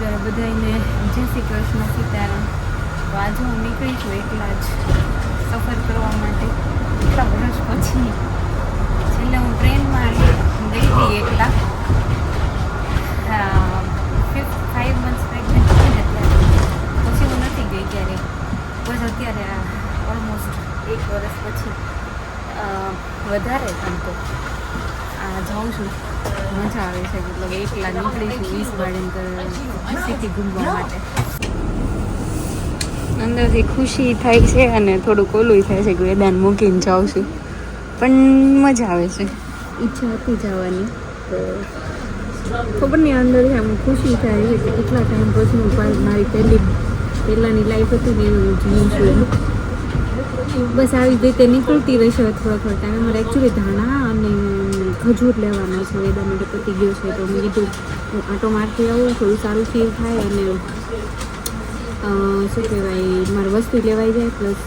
ત્યારે બધાને જય શ્રી કૃષ્ણ, સીતારામ. તો આજે હું નીકળી છું એકલા જ સફર કરવા માટે. એટલા વર્ષ પછી? છેલ્લે હું ટ્રેનમાં ગઈ હતી એકલા. ફિફ્થ ફાઇવ મંથ્સ પ્રેગ્નન્ટ હતી ને ત્યારે પછી હું નથી ગઈ ક્યારે. બસ અત્યારે ઓલમોસ્ટ એક વર્ષ પછી. વધારે આ જાઉં છું. મજા આવે છે. મતલબ એકલા નીકળી છું વીસ ગાર્ડન સિટી ઘૂમવા માટે. અંદરથી ખુશી થાય છે અને થોડુંક ઓલું થાય છે કે વેદાન મૂકીને જાઉં છું. પણ મજા આવે છે. ઈચ્છા હતી જવાની, તો ખબર નહીં અંદરથી આમ ખુશી થાય છે કે કેટલા ટાઈમ પછી હું મારી પહેલી, પહેલાંની લાઈફ હતી ને એવું જીવું છું. બસ આવી રીતે નીકળતી રહેશે થોડા થોડા ટાઈમ મારે એકચ્યુઅલી ધાણા અને ખજૂર લેવાના છે, એના માટે પતી ગયો છે. તો મેં કીધું હું આટો મારતી આવું, થોડું સારું ફીલ થાય અને શું કહેવાય, મારી વસ્તુ લેવાઈ જાય, પ્લસ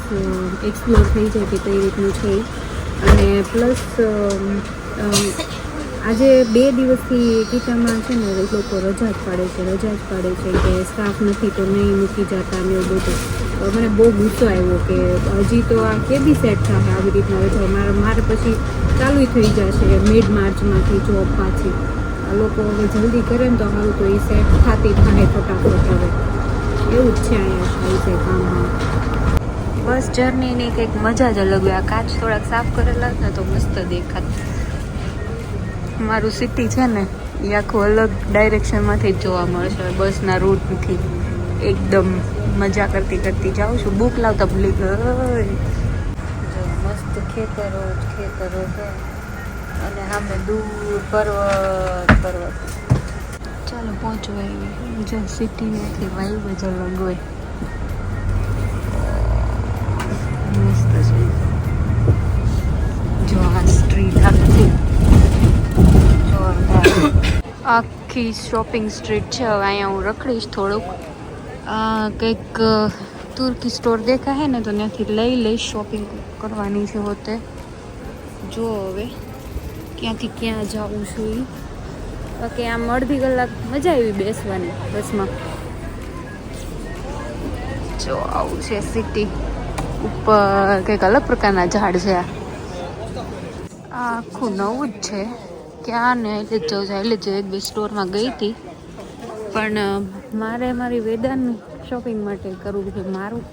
એક્સપ્લોર થઈ જાય કે કઈ રીતનું છે અને પ્લસ આજે બે દિવસથી ગીતામાં છે ને, લોકો રજા જ પાડે છે, રજા જ પાડે છે કે સ્ટાફ નથી તો નહીં મૂકી જતા ને એવું બધું. મને બહુ ગુસ્સો આવ્યો કે હજી તો આ કેદી સેટ થાય આવી રીતના. રજા મારે મારે પછી ચાલુ થઈ જશે મિડ માર્ચમાંથી જોબ પાછી. આ લોકો હવે જલ્દી કરે ને તો સારું તો એ સેટ થતી થાય ફટાફટ હવે. એવું જ છે અહીંયા થાય છે કામમાં. બસ જર્નીની કંઈક મજા જ અલગ આ કાચ થોડાક સાફ કરેલા ને તો મસ્ત દેખાત. મારું સિટી છે ને, એ આખું અલગ ડાયરેક્શનમાંથી જ જોવા મળશે. બસના રૂટથી એકદમ મજા કરતી કરતી જાઉં છું. બુક લાવતા ભૂલી જો મસ્ત ખેતરો જ ખેતરો છે. અને સામે દૂર પર્વત પર્વત. ચાલો પહોંચવાય જો સિટીમાંથી વાઈબ જ અલગ હોય મસ્ત છે. જો આ સ્ટ્રીટ આખી જોરદાર. આખી શોપિંગ સ્ટ્રીટ છે. હવે અહીંયા હું રખડીશ થોડુંક. આ કંઈક તુર્કી સ્ટોર દેખાય ને, તો ત્યાંથી લઈ લઈશ શોપિંગ કરવાની છે હોતે. જો હવે, ક્યાંથી ક્યાં જાઉં છું બાકી આમ અડધી કલાક મજા આવી બેસવાની બસમાં. જો આવું છે સિટી ઉપર કંઈક અલગ પ્રકારના ઝાડ છે આ. આખું નવું જ છે. ક્યાં ને એટલે જ જવું છે. એટલે જ એક બે સ્ટોરમાં ગઈ હતી. પણ મારે મારી વેદાન શોપિંગ માટે કરવું છે. મારું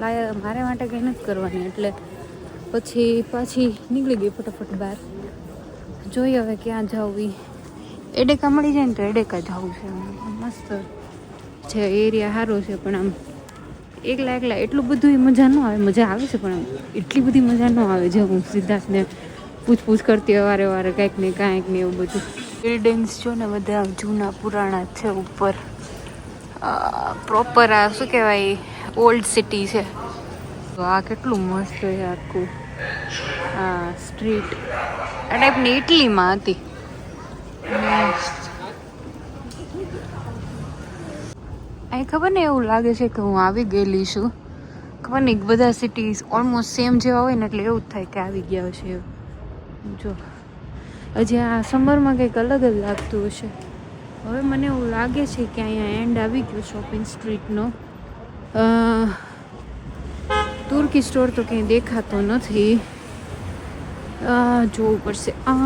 લાય, મારે માટે કંઈ નથી કરવાની. એટલે પછી પાછી નીકળી ગઈ ફટાફટ બહાર. જોઈએ હવે ક્યાં જવું એડેકા મળી જાય ને તો એડેકા જવું છે. મસ્ત છે એરિયા સારો છે, પણ આમ એકલા એકલા એટલું બધું મજા ન આવે. મજા આવે છે, પણ એટલી બધી મજા ન આવે જે હું સિદ્ધાર્થને પૂછપૂછ કરતી વારે વારે કાંઈક ને કાંઈક ને એવું બધું. બિલ્ડિંગ્સ જો ને બધા જૂના પુરાણા છે ઉપર. પ્રોપર આ શું કહેવાય ઓલ્ડ સિટી છે. તો આ કેટલું મસ્ત છે આખું. આ સ્ટ્રીટ આ ટાઈપની ઇટલીમાં હતી. અહીં ખબર ને એવું લાગે છે કે હું આવી ગયેલી છું. ખબર નહીં બધા સિટીઝ ઓલમોસ્ટ સેમ જેવા હોય ને, એટલે એવું જ થાય કે આવી ગયા હશે. જો, હજી આ સમરમાં કંઈક અલગ જ લાગતું હશે. હવે મને એવું લાગે છે કે અહીંયા એન્ડ આવી ગયો શોપિંગ સ્ટ્રીટનો તુર્કી સ્ટોર તો કંઈ દેખાતો નથી. જોવું પડશે. આ,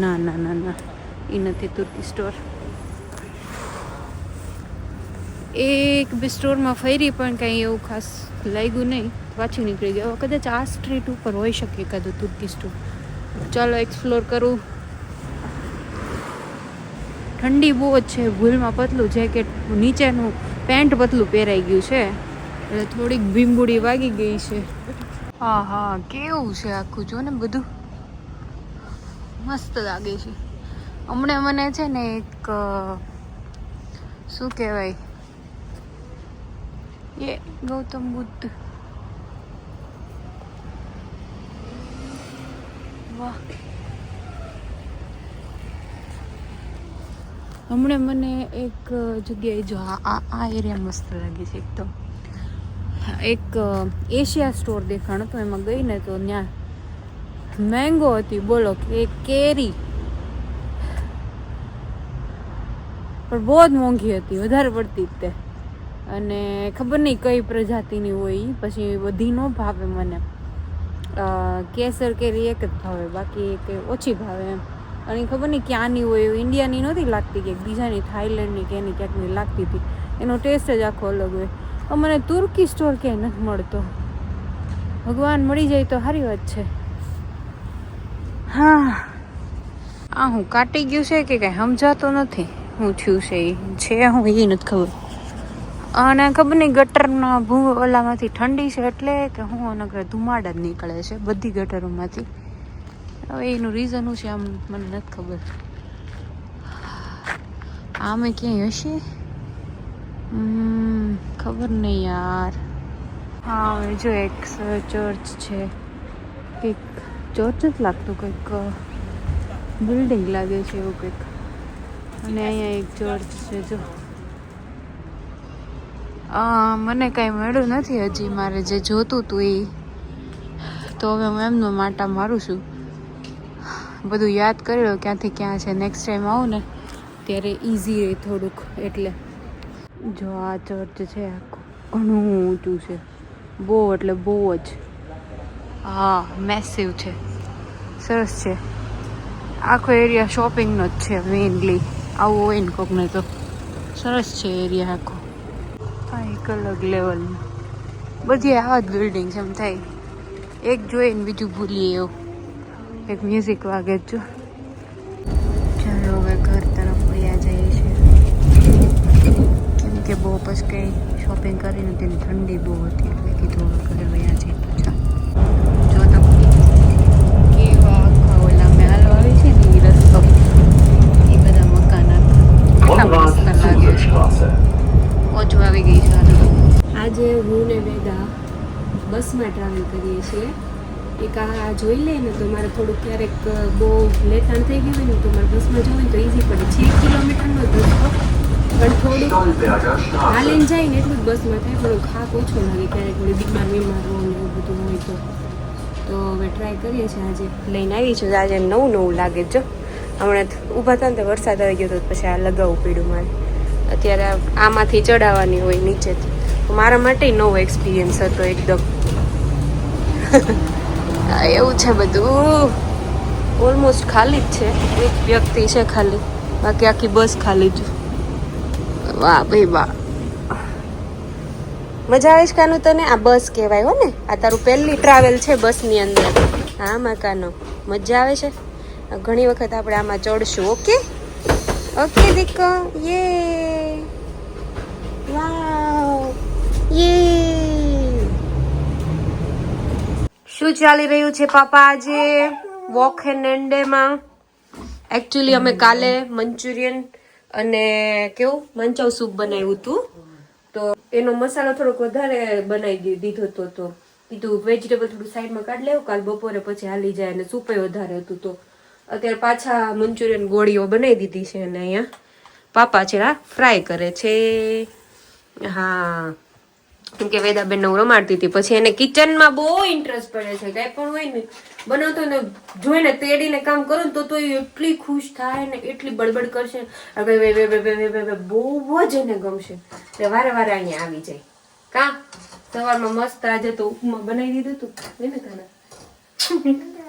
ના ના ના ના. એ નથી તુર્કી સ્ટોર એક, બે સ્ટોરમાં ફરી પણ કંઈ એવું ખાસ લાગ્યું નહીં. પાછી નીકળી ગયો. કદાચ આ સ્ટ્રીટ ઉપર હોઈ શકે એકાદું તુર્કી સ્ટોર ચાલો એક્સપ્લોર કરું. ઠંડી બહુ જ છે, ભૂલમાં પતલું જેકેટ નીચેનું પેન્ટ પતલું પહેરાઈ ગયું છે. એટલે થોડીક ભીંબુડી વાગી ગઈ છે. હા હા, કેવું છે આખું? જો ને બધું મસ્ત લાગે છે. હમણાં મને છે ને એક શું કહેવાય? એ ગૌતમ બુદ્ધ. વાહ. હમણાં મને એક જગ્યાએ જો આ આ એરિયા મસ્ત લાગે છે એક તો. એક એશિયા સ્ટોર દેખાણો તો એમાં ગઈ ને તો ત્યાં મેંગો હતી, બોલો કે કેરી. પણ બહુ જ મોંઘી હતી, વધારે પડતી તે. અને ખબર નહીં કઈ પ્રજાતિની હોય પછી બધી ન ભાવે મને. કેસર કેરી એક જ ભાવે, બાકી કંઈ ઓછી ભાવે એમ. અને ખબર નહીં ક્યાંની હોય એવું, ઇન્ડિયાની નહોતી લાગતી કે બીજાની, થાઈલેન્ડની કે એની ક્યાંકની લાગતી હતી. એનો ટેસ્ટ જ આખો અલગ હોય. મને તુર્કી સ્ટોર ક્યાંય નથી મળતો. ભગવાન મળી જાય તો સારી વાત છે. હા. આ હું કાટી ગયું છે કે કાંઈ સમજાતો નથી? હું થયું છે એ? છે હું એ નથી ખબર. અને ખબર નહીં ગટરના ભૂ ઓલામાંથી ઠંડી છે એટલે કે હું નગર ધુમાડા જ નીકળે છે બધી ગટરોમાંથી. હવે એનું રીઝન શું છે આમ મને નથી ખબર. આમે ક્યાંય હશે? ખબર નહીં યાર. હા, હવે જો એક ચર્ચ છે. કંઈક ચર્ચ જ લાગતું, કંઈક બિલ્ડિંગ લાગે છે એવું કંઈક. અને અહીંયા એક ચર્ચ છે, જો. મને કાંઈ મળ્યું નથી હજી મારે જે જોતું હતું એ તો હવે હું એમનો માટા મારું છું. બધું યાદ કરી લો ક્યાંથી ક્યાં છે. નેક્સ્ટ ટાઈમ આવું ને, ત્યારે ઇઝી રહે થોડુંક, એટલે. જો આ ચર્ચ છે ઘણું ઊંચું છે. બહુ, એટલે બહુ જ. હા મેસિવ છે. સરસ છે. આખો એરિયા શોપિંગનો જ છે મેઇનલી આવું હોય ને કોકને તો. સરસ છે એરિયા આખો. આ એક અલગ લેવલનું બધી આવા જ બિલ્ડિંગ એમ થાય. એક જોઈને બીજું ભૂલીએ એવું. એક મ્યુઝિક વાગે જ જો. ચાલો હવે ઘર તરફ વયા જઈએ છીએ. કેમ કે બહુ પછી કંઈ શોપિંગ કરી નથી ઠંડી બહુ હતી એટલે કીધું હવે ઘરે વયા જઈએ પૂછા. જો તમે કેવા આખા ઓલા મહેલ આવે છે ને એ રસ્તો. એ બધા મકાન ઓછું આવી ગઈ છે આજે હું ને વેદા બસમાં ટ્રાવેલ કરીએ છીએ. એક આ જોઈ લે ને તો મારે થોડુંક ક્યારેક બહુ લેટાણ થઈ ગયું હોય ને તો મારે બસમાં જવું ને તો ઇઝી પડે. છે એક કિલોમીટરનો રસ્તો, પણ થોડુંક. હાલીને જાય ને એટલું જ બસમાં થાય. થોડુંક ખાક ઓછો લાગે ક્યારેક થોડી બીમાર બીમાર હો ને એવું બધું હોય તો. તો હવે ટ્રાય કરીએ છીએ આજે. લઈને આવી છું. આજે નવું નવું લાગે જો, હમણાં ઊભા હતા ને તો વરસાદ આવી ગયો તો પછી આ લગાવવું પડ્યું મારે. અત્યારે આમાંથી ચડાવવાની હોય નીચેથી. મારા માટે નવો એક્સપિરિયન્સ હતો એકદમ. એવું છે બધું. ઓલમોસ્ટ ખાલી જ છે. એક વ્યક્તિ છે ખાલી. બાકી આખી બસ ખાલી જ. વાહ ભાઈ વાહ. મજા આવે છે કાનું તને? આ બસ કહેવાય હો ને. આ તારું પહેલી ટ્રાવેલ છે બસની અંદર. હા મકાનો મજા આવે છે? ઘણી વખત આપણે આમાં ચડશું, ઓકે? ઓકે, દીકો. યે. વાવ. યે. શું ચાલી રહ્યું છે પાપા આજે? વોક એન્ડ એન્ડેમાં એકચ્યુઅલી અમે કાલે મંચુરિયન અને કેવું? મંચાવ સૂપ બનાવ્યું હતું. તો એનો મસાલો થોડોક વધારે બનાવી દીધો હતો તો. કીધું વેજીટેબલ થોડું સાઈડમાં કાઢી લેવું, કાલ બપોરે પછી હાલી જાય અને સૂપે વધારે હતું તો. અત્યારે પાછા મંચુરિયન ગોળીઓ બનાવી દીધી છે અને અહીંયા. પાપા છે આ ફ્રાય કરે છે. હા. કેમ કે વેદાબેન નવરો મારતી હતી. પછી એને કિચનમાં બહુ ઇન્ટરેસ્ટ પડે છે. કઈ પણ હોય ને બનાવતો ને જોઈને તેડીને કામ કરો ને તો તો એટલી ખુશ થાય ને એટલી બળબડ કરશે. બહુ જ એને ગમશે. એટલે વારે વારે અહીંયા આવી જાય. કા? સવારમાં મસ્ત આજે તો ઉપમા બનાવી દીધું તું. ને કાના?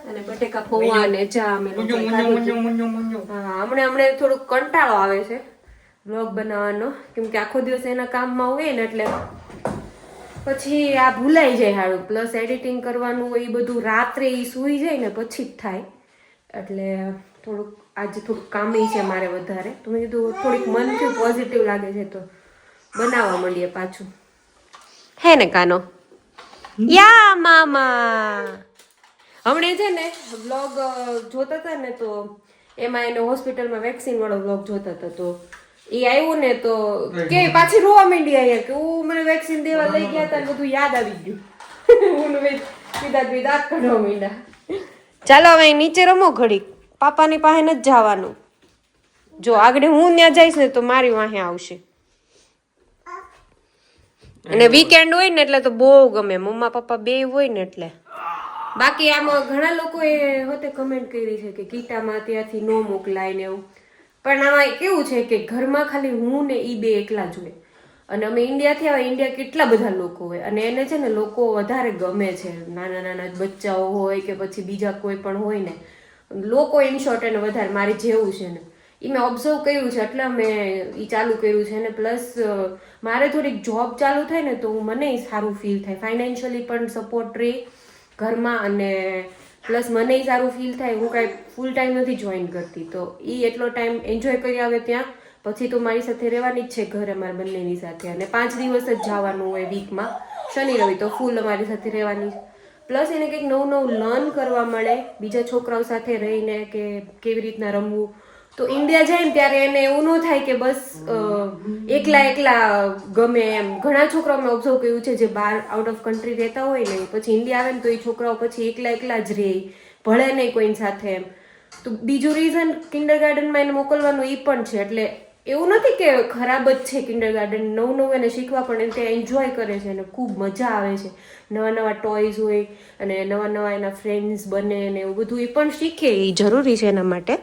અને બટેકા પૌવા ને ચા અમે હમણાં હમણાં થોડુંક કંટાળો આવે છે. બ્લોગ બનાવવાનો. કેમ કે આખો દિવસ એના કામમાં હોય ને એટલે પછી આ ભૂલાઈ જાય સારું પ્લસ એડિટિંગ કરવાનું એ બધું રાત્રે એ સૂઈ જાય ને પછી જ થાય. એટલે થોડુંક આજે થોડુંક કામી છે મારે વધારે. તો મેં કીધું થોડીક મન થયું પોઝિટિવ લાગે છે તો બનાવવા માંડીએ પાછું. હે ને કાનો? યા મામા. હમણે છે ને બ્લોગ જોતા હતા ને તો એમાં એને હોસ્પિટલમાં વેક્સિન વાળો બ્લોગ જોતા હતા તો એ આવ્યું ને તો કે પાછી રોવા માંડી અહીંયા કે હું મને વેક્સિન દેવા લઈ ગયા હતા બધું યાદ આવી ગયું. હું સીધા દાંત કાઢવા માંડ્યા. ચાલો હવે નીચે રમો ઘડીક. પાપાની પાસે જ જવાનું. જો આગળ હું ત્યાં જઈશ ને તો મારી વાહે આવશે. અને વીકેન્ડ હોય ને એટલે તો બહુ ગમે. મમ્મા પપ્પા બે હોય ને એટલે. બાકી આમાં ઘણા લોકોએ હોતે કમેન્ટ કરી છે કે ગીતામાં ત્યાંથી નો મોકલાય ને એવું. પણ આમાં કેવું છે કે ઘરમાં ખાલી હું ને એ બે એકલા જ હોય. અને અમે ઇન્ડિયાથી આવે ઇન્ડિયા કેટલા બધા લોકો હોય. અને એને છે ને લોકો વધારે ગમે છે. નાના નાના બચ્ચાઓ હોય કે પછી બીજા કોઈ પણ હોય ને. લોકો ઇન શોર્ટ એને વધારે મારે જેવું છે ને. એ મેં ઓબ્ઝર્વ કર્યું છે. એટલે મેં એ ચાલુ કર્યું છે. ને પ્લસ મારે થોડીક જોબ ચાલુ થાય ને તો મને સારું ફીલ થાય. ફાઇનાન્શિયલી પણ સપોર્ટ રહે ઘરમાં અને પ્લસ મને સારું ફીલ થાય, હું કાંઈ ફૂલ ટાઈમ નથી જોઈન કરતી, તો એ એટલો ટાઈમ એન્જોય કરી આવે ત્યાં, પછી તો મારી સાથે રહેવાની જ છે ઘરે અમારા બંનેની સાથે. અને પાંચ દિવસ જ જવાનું હોય વીકમાં શનિ, રવિ તો ફૂલ અમારી સાથે રહેવાની પ્લસ એને કંઈક નવું નવું લર્ન કરવા મળે, બીજા છોકરાઓ સાથે રહીને કે કેવી રીતના રમવું તો ઇન્ડિયા જાય ને ત્યારે એને એવું ન થાય કે બસ એકલા એકલા ગમે એમ. ઘણા છોકરાઓ મેં ઓબ્ઝર્વ કર્યું છે જે બહાર આઉટ ઓફ કન્ટ્રી રહેતા હોય ને, પછી ઇન્ડિયા આવે ને તો એ છોકરાઓ પછી એકલા એકલા જ રહે. ભળે નહીં કોઈની સાથે એમ. તો બીજું રીઝન કિન્ડર ગાર્ડનમાં એને મોકલવાનું એ પણ છે. એટલે એવું નથી કે ખરાબ જ છે કિન્ડર ગાર્ડન નવું નવું એને શીખવા પણ ત્યાં એન્જોય કરે છે અને ખૂબ મજા આવે છે. નવા નવા ટોયઝ હોય અને નવા નવા એના ફ્રેન્ડ્સ બને ને એવું બધું એ પણ શીખે. એ જરૂરી છે એના માટે.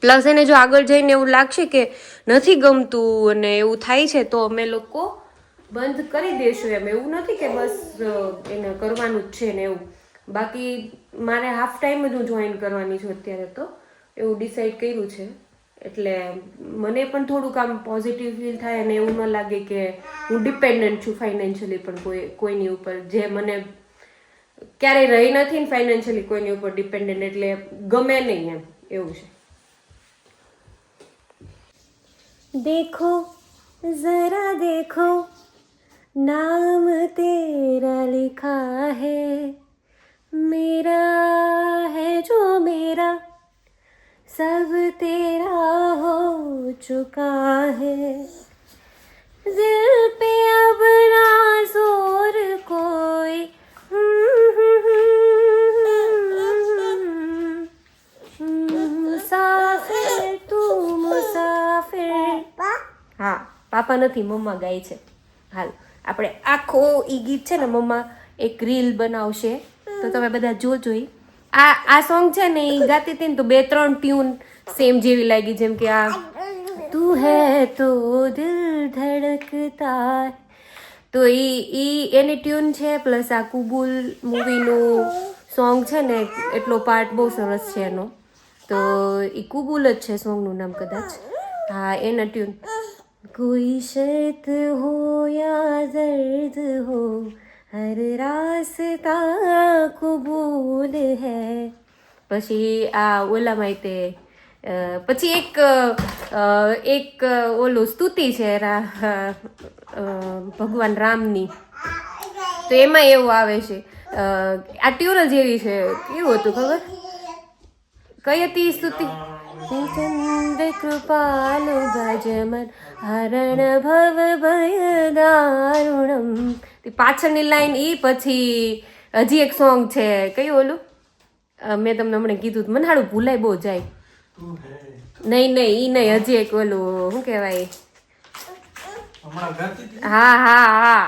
પ્લસ એને જો આગળ જઈને એવું લાગશે કે નથી ગમતું અને એવું થાય છે, તો અમે લોકો બંધ કરી દેશું એમ. એવું નથી કે બસ એને કરવાનું જ છે ને એવું. બાકી મારે હાફ ટાઈમ જ હું જોઈન કરવાની છું અત્યારે તો. એવું ડિસાઈડ કર્યું છે. એટલે મને પણ થોડુંક આમ પોઝિટિવ ફીલ થાય અને એવું ન લાગે કે હું ડિપેન્ડન્ટ છું ફાઇનાન્શિયલી પણ કોઈ, કોઈની ઉપર. જે મને ક્યારેય રહી નથી ને ફાઇનાન્શિયલી કોઈની ઉપર ડિપેન્ડન્ટ એટલે ગમે નહીં એમ. એવું છે. देखो, जरा देखो, नाम तेरा लिखा है। मेरा है जो मेरा, सब तेरा हो चुका है। दिल પાપા નથી, મમ્મા ગાય છે. હાલ, આપણે આખો એ ગીત છે ને, મમ્મા એક રીલ બનાવશે. તો તમે બધા જોજો આ આ સોંગ છે ને એ ગાતી હતી ને, તો બે, ત્રણ ટ્યુન સેમ જેવી લાગી, જેમ કે આ, તું હે તો દિલ ધડકતા તો એ એ એની ટ્યુન છે પ્લસ આ કુબુલ મૂવીનું સોંગ છે ને, એટલો પાર્ટ બહુ સરસ છે એનો. તો એ કુબુલ જ છે સોંગનું નામ કદાચ. હા, એના ટ્યુન कोई शर्त हो या दर्द हो हर रास्ता कबूल है પછી આ ઓલામાં તે અ, પછી એક અ, એક અ, ઓલું સ્તુતિ છે રા- અ, ભગવાન રામની તો એમાં એવું આવે છે અ, આ ટ્યુન જ એવી છે કેવું હતું ખબર કઈ હતી ઈ સ્તુતિ चंद्र कृपालु भजमन हरण भव भय दारुणम તે પાછળની લાઈન ઈ પછી હજી એક સોંગ છે કયું ઓલું અ, મેં તમને હમણાં કીધું મને હાડું ભૂલાય બહુ જાય નહીં નહીં ઈ નહીં હજી એક ઓલું શું કહેવાય હા હા હા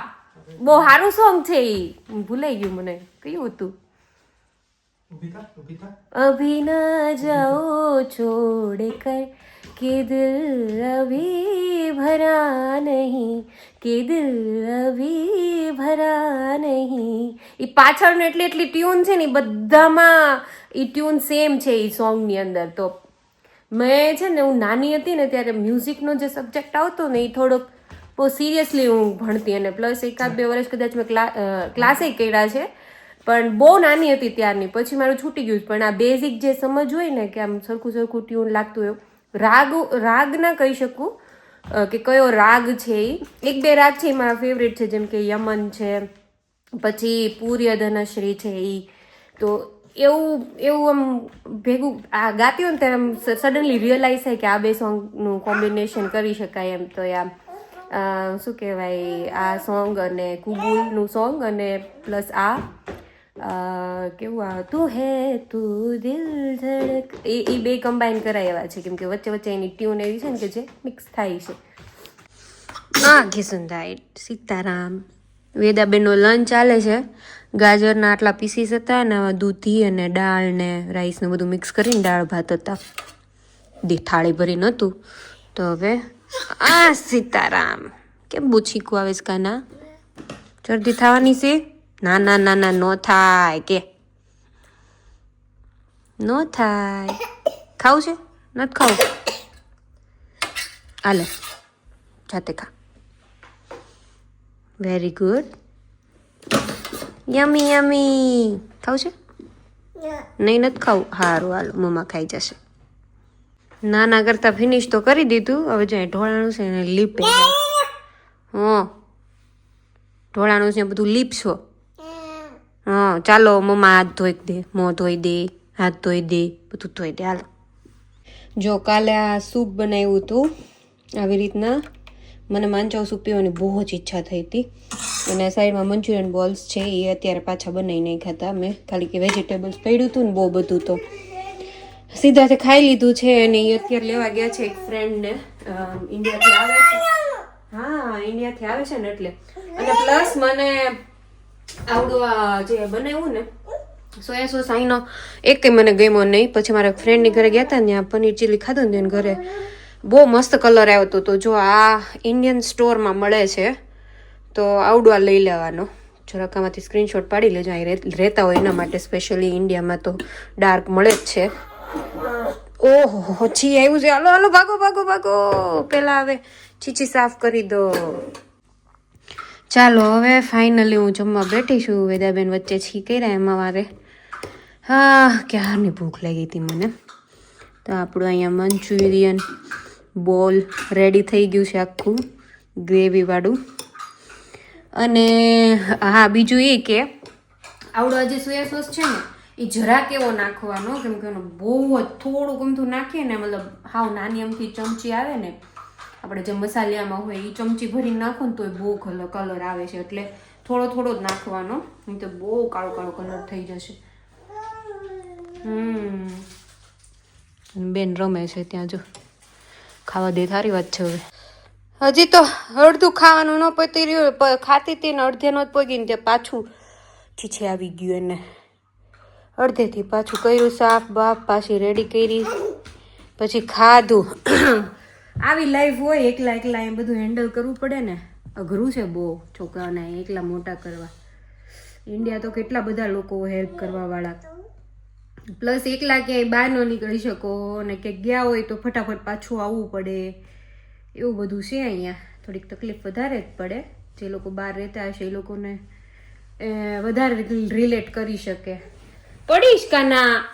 બહુ સારું સોંગ છે ઈ ભૂલાઈ ગયું મને કયું હતું अभी न जाओ छोड़ कर कि दिल अभी भरा नहीं कि दिल अभी भरा नहीं ઈ પાછળ ને એટલી એટલી ટ્યુન છે ને ઈ બધામાં ઈ ટ્યુન સેમ છે ઈ સોંગની અંદર તો મેં છે ને હું નાની હતી ને ત્યારે મ્યુઝિકનો જે સબ્જેક્ટ આવતો ને એ થોડોક બહુ સિરિયસલી હું ભણતી અને પ્લસ એકાદ બે વર્ષ કદાચ મેં ક્લા ક્લાસે કર્યા છે પણ બહુ નાની હતી ત્યારની. પછી મારું છૂટી ગયું પણ આ બેઝિક જે સમજ હોય ને કે આમ સરખું સરખું ટ્યુન લાગતું હોય, રાગ રાગ ના કહી શકું કે કયો રાગ છે એ એક બે રાગ છે એ મારા ફેવરેટ છે, જેમ કે યમન છે, પછી પૂર્ય ધનશ્રી છે એ તો એવું એવું આમ ભેગું, આ ગાતી હોય ને ત્યારે આમ સડનલી રિયલાઇઝ થાય કે આ બે સોંગનું કોમ્બિનેશન કરી શકાય એમ. તો આમ શું કહેવાય, આ સોંગ અને કુબુલનું સોંગ અને પ્લસ આ કેવું આ તું હે તું દિલ ધડક? એ એ બે કમ્બાઈન કરાય એવા છે. કેમ કે વચ્ચે વચ્ચે એની ટ્યુન એવી છે ને કે જે મિક્સ થાય છે. આ ઘીસુંદાઈટ સીતારામ. વેદાબેનનો લંચ ચાલે છે. ગાજરના આટલા પીસીસ હતા અને દૂધી અને દાળ ને રાઈસ બધું મિક્સ કરીને દાળ ભાત હતા. દી થાળી ભરી નહોતું. તો હવે આ સીતારામ. કેમ બુછીકું આવે છે કાના? જરદી થવાની છે? ના ના ના ના નો થાય કે નો થાય ખાવું છે નથી ખાવું હાલે જાતે ખા વેરી ગુડ યમી યમી ખાવું છે નહીં નથી ખાવું સારું હાલો મમ્મા ખાઈ જશે નાના કરતા ફિનિશ તો કરી દીધું હવે જે ઢોળાનું છે એને લીપે હો. ઢોળાનું છે બધું લીપશો હા, ચાલો, મમ્મા હાથ ધોઈ દે, મોં ધોઈ દે, હાથ ધોઈ દે, બધું ધોઈ દે, હાલો. જો, કાલે આ સૂપ બનાવ્યું હતું, આવી રીતના. મને માંચાવ સૂપ પીવાની બહુ જ ઈચ્છા થઈ હતી. અને સાઈડમાં મંચુરિયન બોલ્સ છે, એ અત્યારે પાછા બનાવી નહીં ખાતા મેં ખાલી કે વેજીટેબલ્સ પડ્યું હતું ને બહુ બધું તો. સીધાથી ખાઈ લીધું છે અને એ અત્યારે લેવા ગયા છે એક ફ્રેન્ડને ઇન્ડિયાથી આવે છે. હા ઇન્ડિયાથી આવે છે ને એટલે. અને પ્લસ મને આવડું આ જે બનાવ્યું ને સોયા સોસ આઈનો એક મને ગમ્યો નહીં. પછી મારા ફ્રેન્ડની ઘરે ગયા હતા ત્યાં પનીર ચીલી ખાધું ને ઘરે. બહુ મસ્ત કલર આવ્યો તો જો આ ઇન્ડિયન સ્ટોરમાં મળે છે, તો આવડો આ લઈ લેવાનો. જરાક આમાંથી સ્ક્રીનશોટ પાડી લેજો. અહીં રહે- રહેતા હોય એના માટે સ્પેશિયલી ઇન્ડિયામાં તો ડાર્ક મળે જ છે. ઓહો છી, આવ્યું છે. હાલો હાલો, ભાગો ભાગો ભાગો. પેલા હવે છીછી સાફ કરી દો. ચાલો, હવે ફાઇનલી હું જમવા બેઠી છું. વેદાબેન વચ્ચે છી કર્યા એમાં મારે હા ક્યારની ભૂખ લાગી હતી મને. તો આપણું અહીંયા મંચુરિયન બોલ રેડી થઈ ગયું છે આખું, ગ્રેવીવાળું. અને હા, બીજું એ કે, આવડો જે સોયા સોસ છે ને, એ જરાક એવો નાખવાનો, કેમ કે બહુ જ થોડુંક અમથું નાખીએ ને, મતલબ હાવ નાની અમથી ચમચી આવે ને આપણે જે મસાલિયામાં હોય એ ચમચી ભરીને નાખો ને તો બહુ કલર આવે છે. એટલે થોડો થોડો જ નાખવાનો, નહીં તો બહુ કાળો કાળો કલર થઈ જશે. હમ. બેન રમે છે ત્યાં જો. ખાવા દે સારી વાત છે હવે. હજી તો અડધું ખાવાનું ન પતી રહ્યું ખાતી હતી ને અડધે જ પગી ને તે પાછું છીછે આવી ગયું એને. અડધેથી પાછું કર્યું, સાફ બાફ પાછી રેડી કરી, પછી ખાધું. આવી લાઈફ હોય, એકલા એકલા એ બધું હેન્ડલ કરવું પડે ને. અઘરું છે બહુ, છોકરાઓને એકલા મોટા કરવા. ઇન્ડિયા તો કેટલા બધા લોકો હેલ્પ કરવાવાળા. પ્લસ એકલા ક્યાંય બહાર ન નીકળી શકો અને ક્યાંક ગયા હોય તો ફટાફટ પાછું આવવું પડે. એવું બધું છે અહીંયા. થોડીક તકલીફ વધારે જ પડે. જે લોકો બહાર રહેતા હશે એ લોકોને વધારે રિલેટ કરી શકે. પડીશ કાના